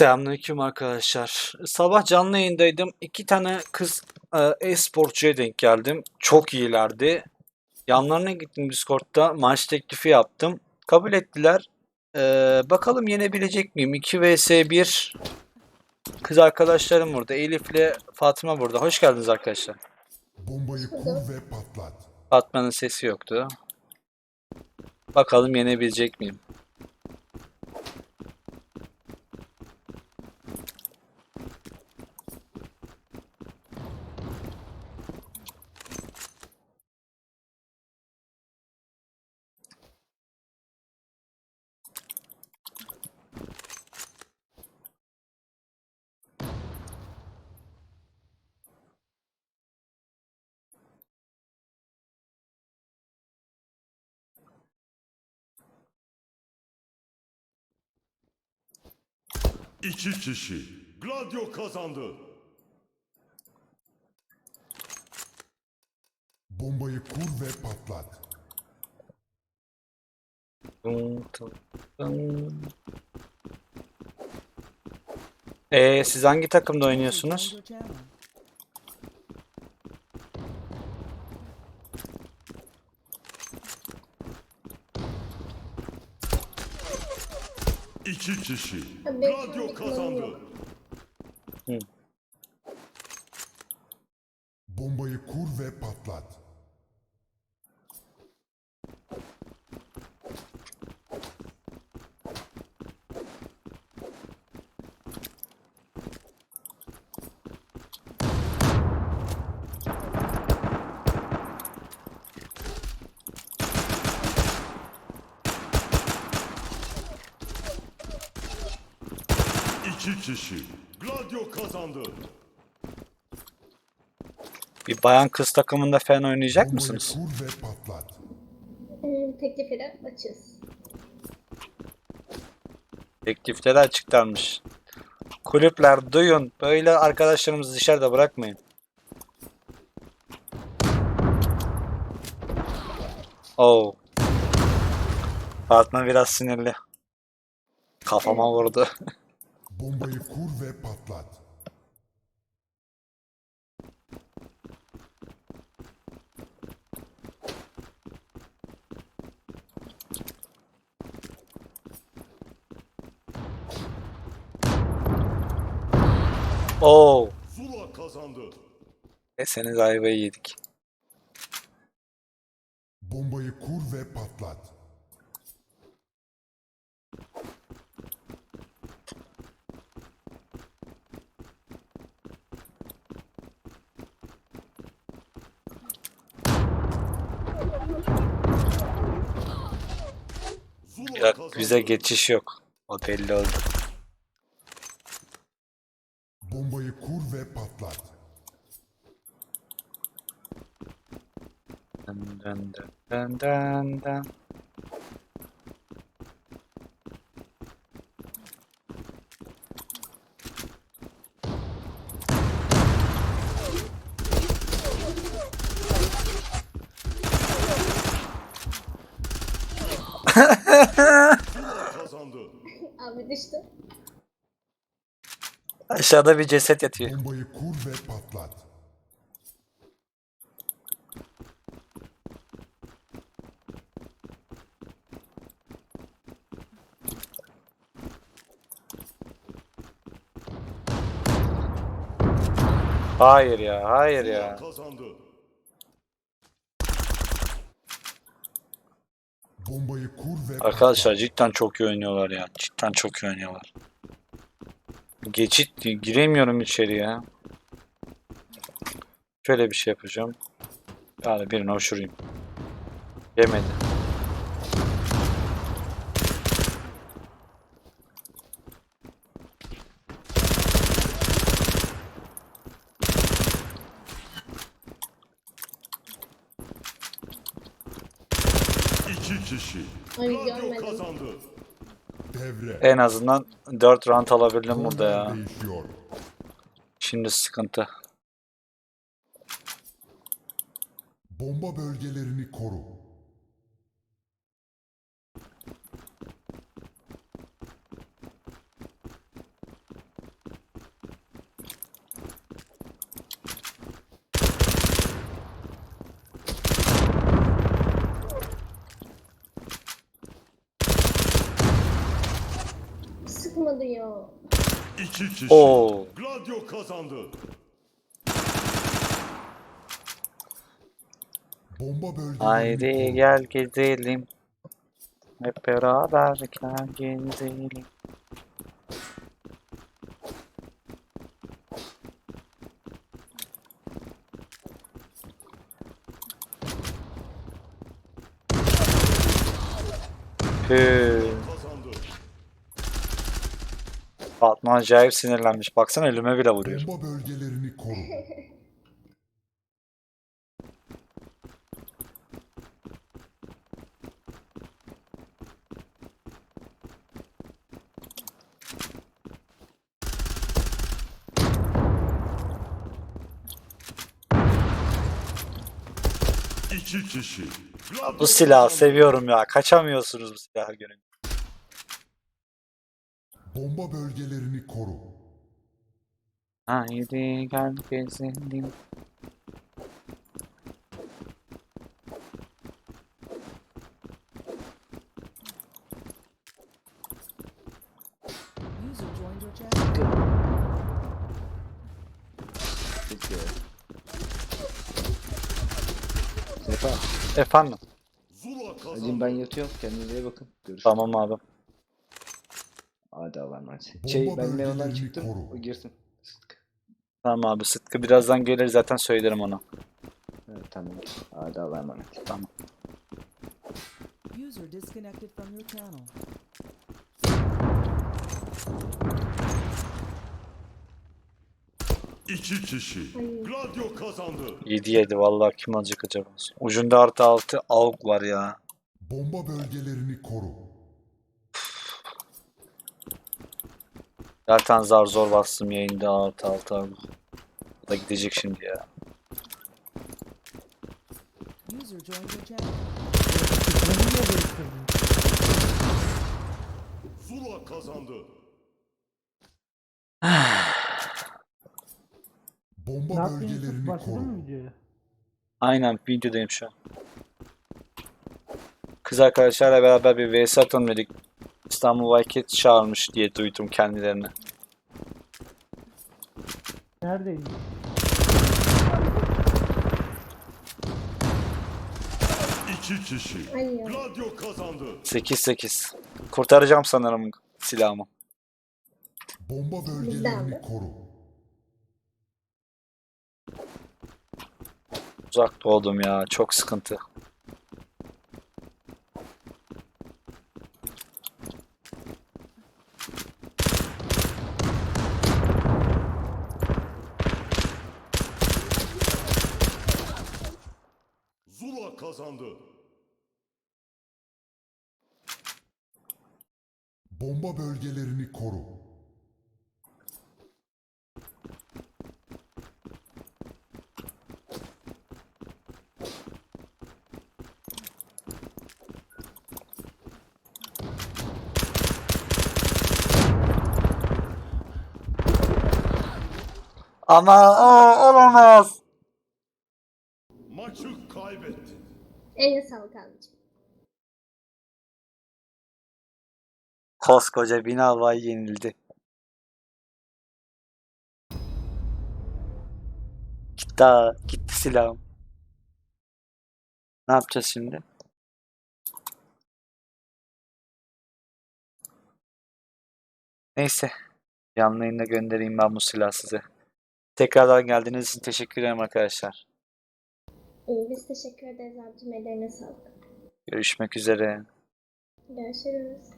Selamünaleyküm arkadaşlar. Sabah canlı yayındaydım. İki tane kız e, e-sporcuya denk geldim. Çok iyilerdi. Yanlarına gittim Discord'da. Maç teklifi yaptım. Kabul ettiler. E, bakalım yenebilecek miyim? 2 vs 1 kız arkadaşlarım burada. Elif ile Fatma burada. Hoş geldiniz arkadaşlar. Bombayı kur ve patlat. Fatma'nın sesi yoktu. Bakalım yenebilecek miyim? İki kişi. Gladio kazandı. Bombayı kur ve patlat. Ee, siz hangi takımda oynuyorsunuz? İki kişi. Tabii, tabii, kazandı. Bombayı kur ve patlat. İki kişi. Gladio kazandı. Bir bayan kız takımında falan oynayacak mısınız? kur ve patlat. Hmm, Teklifleri açız. Teklifleri açıklanmış. Kulüpler duyun. Böyle arkadaşlarımızı dışarıda bırakmayın. Oo. Fatma biraz sinirli. Kafama vurdu. Bombayı kur ve patlat. Oo. Zula kazandı. Eseniz ayvayı yedik. Bombayı kur ve patlat. Zula Yok, bize geçiş yok. O belli oldu. Bombayı kur ve patlat. Dın dın dın dın dın. kazandı. Düştü. Aşağıda bir ceset yatıyor. Bombayı kur ve patlat. Hayır ya, hayır ya. kazandı. Bombayı kur ve Arkadaşlar cidden çok iyi oynuyorlar ya. Cidden çok iyi oynuyorlar. Geçit giremiyorum içeri ya. Şöyle bir şey yapacağım. Yani birini hoşurayım. Yemedi. İki kişi. Ay, Gladio görmedim. kazandı. Devre. En azından 4 round alabildim burada ya. Değişiyor. Şimdi sıkıntı. Bomba bölgelerini koru. Atmadı ya. İki kişi. Oo. Gladio kazandı. Bomba bölgelerini Haydi koru. gel gezelim. Hep beraber gel gezelim. Püh. Kazandı. Fatma acayip sinirlenmiş. Baksana elime bile vuruyor. Bomba bölgelerini koru. İki kişi. Bu silahı seviyorum ya. Kaçamıyorsunuz bu silahı görünce. Bomba bölgelerini koru. Haydi gel gezelim. Efendim. Zula kazandı. hacım ben yatıyorum. Kendinize iyi bakın. Görüşürüz. Tamam abi. Hadi. Bomba Şey ben Leon'dan çıktım. koru. O girsin. Sıtkı. Tamam abi. Sıtkı birazdan gelir zaten söylerim ona. Evet, tamam. Hadi Allah'a emanet. Tamam. User disconnected from your channel. İki kişi. Gladio kazandı. 7-7 vallahi kim alacak acaba? Ucunda artı 6 AUG var ya. Bomba bölgelerini koru. Zaten zar zor bastım yayında artı 6 AUG. Bu da gidecek şimdi ya. Zula kazandı. Bomba bölgelerini Başladın koru. mı videoya? Aynen videodayım şu an. Kız arkadaşlarla beraber bir vs atalım dedik. İstanbul Viket çağırmış diye duydum kendilerini. Neredeydin? İki kişi. Gladio kazandı. 8-8. Kurtaracağım sanırım silahımı. Bomba bölgelerini koru. Uzak doğdum ya. Çok sıkıntı. Zula kazandı. Bomba bölgelerini koru. Ama aa, olamaz. Maçı kaybetti. Eline sağlık abicim. Koskoca bina vay yenildi. Gitti ha, gitti silahım. Ne yapacağız şimdi? Neyse. Canlı yayında göndereyim ben bu silahı size. Tekrardan geldiğiniz için teşekkür ederim arkadaşlar. İyi, biz teşekkür ederiz abicim. Ellerine sağlık. Görüşmek üzere. Görüşürüz.